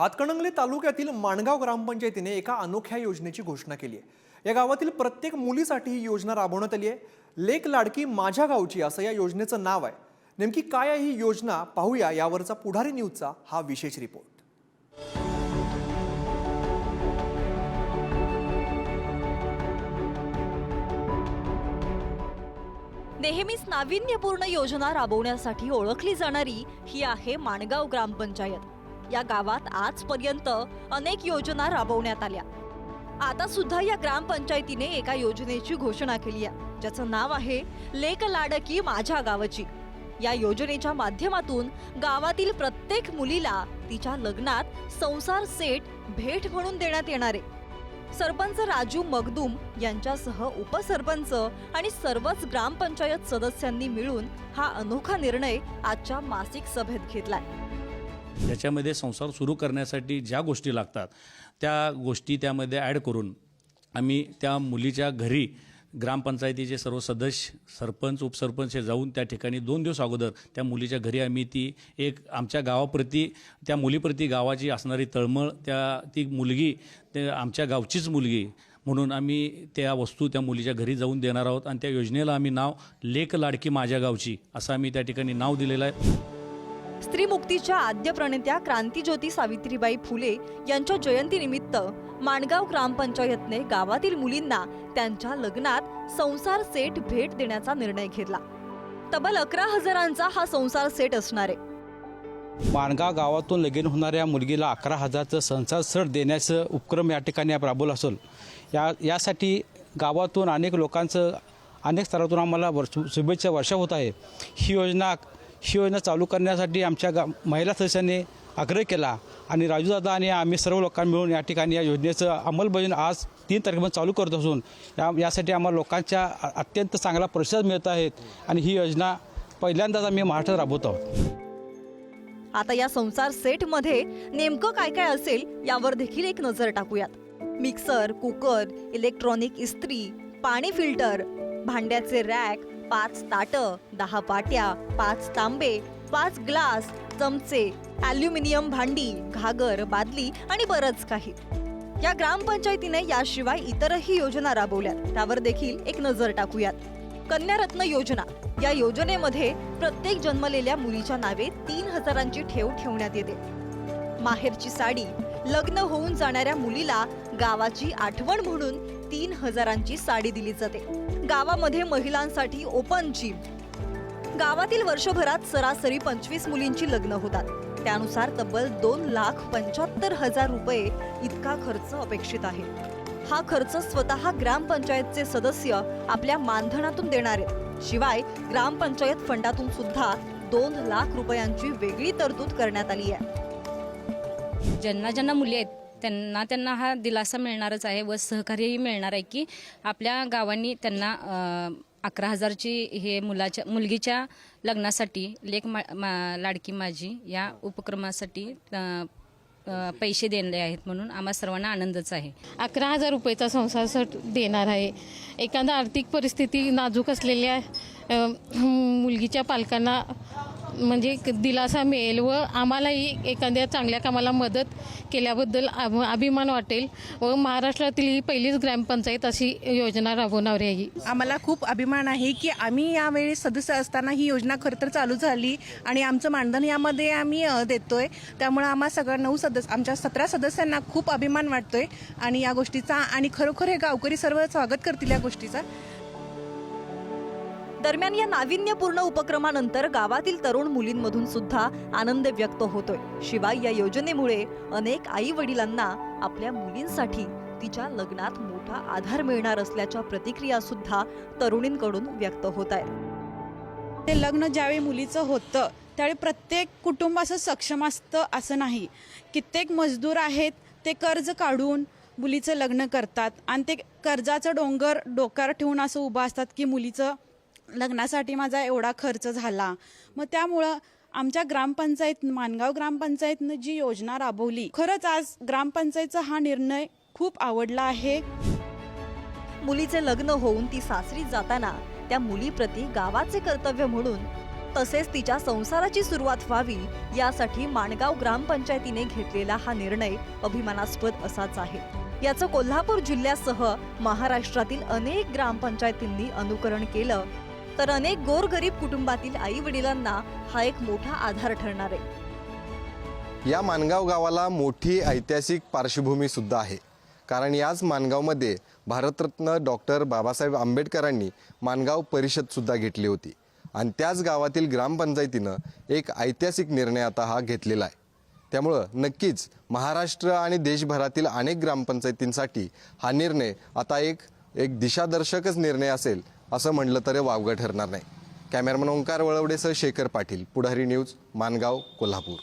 हातकणंगले तालुक्यातील माणगाव ग्रामपंचायतीने एका अनोख्या योजनेची घोषणा केली आहे. या गावातील प्रत्येक मुलीसाठी ही योजना राबवण्यात आली आहे. लेक लाडकी माझ्या गावची असं या योजनेचं नाव आहे. नेमकी काय आहे ही योजना पाहूया यावरचा पुढारी न्यूजचा हा विशेष रिपोर्ट. नेहमीच नाविन्यपूर्ण योजना राबवण्यासाठी ओळखली जाणारी ही आहे माणगाव ग्रामपंचायत. या गावात आजपर्यंत अनेक योजना राबवण्यात आल्या. आता सुद्धा या ग्रामपंचायतीने एका योजनेची घोषणा केली आहे ज्याचं नाव आहे लेक लाडकी माझ्या गावाची. या योजनेच्या माध्यमातून गावातील प्रत्येक मुलीला तिच्या लग्नात संसार सेट भेट म्हणून देण्यात येणार आहे. सरपंच राजू मगदूम यांच्यासह उपसरपंच आणि सर्वच ग्रामपंचायत सदस्यांनी मिळून हा अनोखा निर्णय आजच्या मासिक सभेत घेतलाय. त्याच्यामध्ये संसार सुरू करण्यासाठी ज्या गोष्टी लागतात त्या गोष्टी त्यामध्ये ॲड करून आम्ही त्या मुलीच्या घरी ग्रामपंचायतीचे सर्व सदस्य सरपंच उपसरपंच हे जाऊन त्या ठिकाणी दोन दिवस अगोदर त्या मुलीच्या घरी आम्ही ती एक आमच्या गावाप्रती त्या मुलीप्रती गावाची असणारी तळमळ त्या ती मुलगी ते आमच्या गावचीच मुलगी म्हणून आम्ही त्या वस्तू त्या मुलीच्या घरी जाऊन देणार आहोत आणि त्या योजनेला आम्ही नाव लेक लाडकी माझ्या गावची असं आम्ही त्या ठिकाणी नाव दिलेलं आहे. स्त्री मुक्तीच्या आद्य प्रणेत्या क्रांतीज्योती सावित्रीबाई फुले यांच्या जयंतीनिमित्त माणगाव ग्रामपंचायतने गावातील मुलींना त्यांच्या लग्नात संसार सेट भेट देण्याचा निर्णय घेतला. तब्बल अकरा हजारांचा हा संसार सेट असणार. आहे माणगाव गावातून लगीन होणाऱ्या मुलगीला अकरा हजारचं संसार सर देण्याचं उपक्रम या ठिकाणी राबवलं असून या यासाठी गावातून अनेक लोकांचं अनेक स्तरातून आम्हाला वर्ष शुभेच्छा वर्षा होत आहे. ही योजना ही योजना चालू करण्यासाठी आमच्या गा महिला सदस्यांनी आग्रह केला आणि राजूदादा आणि आम्ही सर्व लोकांनी मिळून या ठिकाणी या योजनेचं अंमलबजावणी आज तीन तारखेपासून चालू करत असून या यासाठी आम्हाला लोकांच्या अत्यंत चांगला प्रतिसाद मिळत आहेत आणि ही योजना पहिल्यांदाच आम्ही महाराष्ट्रात राबवत आहोत. आता या संसार सेटमध्ये नेमकं काय काय असेल यावर देखील एक नजर टाकूयात. मिक्सर कुकर इलेक्ट्रॉनिक इस्त्री पाणी फिल्टर भांड्याचे रॅक पाच ताटं दहा पाट्या पाच तांबे पाच ग्लास चमचे ॲल्युमिनियम भांडी घागर बादली आणि बरंच काही. या ग्रामपंचायतीने याशिवाय इतरही योजना राबवल्यात. त्यावर देखील एक नजर टाकूयात. कन्यारत्न योजना. या योजनेमध्ये प्रत्येक जन्मलेल्या मुलीच्या नावे तीन हजारांची ठेव ठेवण्यात येते. माहेरची साडी लग्न होऊन जाणाऱ्या मुलीला गावाची आठवण म्हणून तीन हजारांची साडी दिली जाते. गावामध्ये महिलांसाठी ओपन जिम गावातील वर्षभरात सरासरी पंचवीस मुलींची लग्न होतात. त्यानुसार तब्बल दोन लाख पंच्याहत्तर हजार रुपये इतका खर्च अपेक्षित आहे. हा खर्च स्वतः ग्रामपंचायतचे सदस्य आपल्या मानधनातून देणार. आहेत शिवाय ग्रामपंचायत फंडातून सुद्धा दोन लाख रुपयांची वेगळी तरतूद करण्यात आली आहे. ज्यांना ज्यांना मुली आहेत त्यांना त्यांना हा दिलासा मिळणारच आहे व सहकार्यही मिळणार आहे की आपल्या गावांनी त्यांना अकरा हजारची हे मुलाच्या मुलगीच्या लग्नासाठी लेख मा, मा लाडकी माझी या उपक्रमासाठी पैसे देणले आहेत म्हणून आम्हा सर्वांना आनंदच आहे. अकरा हजार रुपयेचा संसार देणार आहे. एखादा आर्थिक परिस्थिती नाजूक असलेल्या मुलगीच्या पालकांना म्हणजे दिलासा मिळेल व आम्हालाही एखाद्या चांगल्या कामाला मदत केल्याबद्दल अभिमान वाटेल व महाराष्ट्रातील ही पहिलीच ग्रामपंचायत अशी योजना राबवणार आहे आम्हाला खूप अभिमान आहे की आम्ही यावेळी सदस्य असताना ही योजना खरं तर चालू झाली आणि आमचं मानधन यामध्ये आम्ही देतोय. त्यामुळे आम्हा सगळ्या नऊ सदस्य आमच्या सतरा सदस्यांना खूप अभिमान वाटतोय आणि या गोष्टीचा आणि खरोखर हे गावकरी सर्व स्वागत करतील या गोष्टीचा. दरम्यान या नाविन्यपूर्ण उपक्रमानंतर गावातील तरुण मुलींमधून सुद्धा आनंद व्यक्त होतोय. शिवाय या योजनेमुळे अनेक आई वडिलांना आपल्या मुलींसाठी तिच्या लग्नात मोठा आधार मिळणार असल्याच्या प्रतिक्रिया सुद्धा तरुणींकडून व्यक्त होत आहेत. ते लग्न ज्यावेळी मुलीचं होतं त्यावेळी प्रत्येक कुटुंब असं सक्षम असतं असं नाही. कित्येक मजदूर आहेत ते कर्ज काढून मुलीचं लग्न करतात आणि ते कर्जाचं डोंगर डोक्यावर ठेवून असं उभं असतात की मुलीचं लग्नासाठी माझा एवढा खर्च झाला. मग त्यामुळं आमच्या ग्रामपंचायत मानगाव ग्रामपंचायतनं जी योजना राबवली खरंच आज ग्रामपंचायतचा हा निर्णय खूप आवडला आहे. मुलीचे लग्न होऊन ती सासरी जाताना त्या मुलीप्रती गावाचे कर्तव्य म्हणून तसेच तिच्या संसाराची सुरुवात व्हावी यासाठी माणगाव ग्रामपंचायतीने घेतलेला हा निर्णय अभिमानास्पद असाच आहे. याचं कोल्हापूर जिल्ह्यासह महाराष्ट्रातील अनेक ग्रामपंचायतींनी अनुकरण केलं तर अनेक गोरगरीब कुटुंबातील आई वडिलांना हा एक मोठा आधार ठरणार आहे. या मानगाव गावाला मोठी ऐतिहासिक पार्श्वभूमी सुद्धा आहे. कारण याच मानगावमध्ये भारतरत्न डॉक्टर बाबासाहेब आंबेडकरांनी मानगाव परिषद सुद्धा घेतली होती. आणि त्याच गावातील ग्रामपंचायतीनं एक ऐतिहासिक निर्णय आता हा घेतलेला आहे. त्यामुळं नक्कीच महाराष्ट्र आणि देशभरातील अनेक ग्रामपंचायतींसाठी हा निर्णय आता एक एक दिशादर्शकच निर्णय असेल असं म्हटलं तरी वावगं ठरणार नाही. कॅमेरामन ओंकार वळवडेसह शेखर पाटील पुढारी न्यूज मानगाव कोल्हापूर.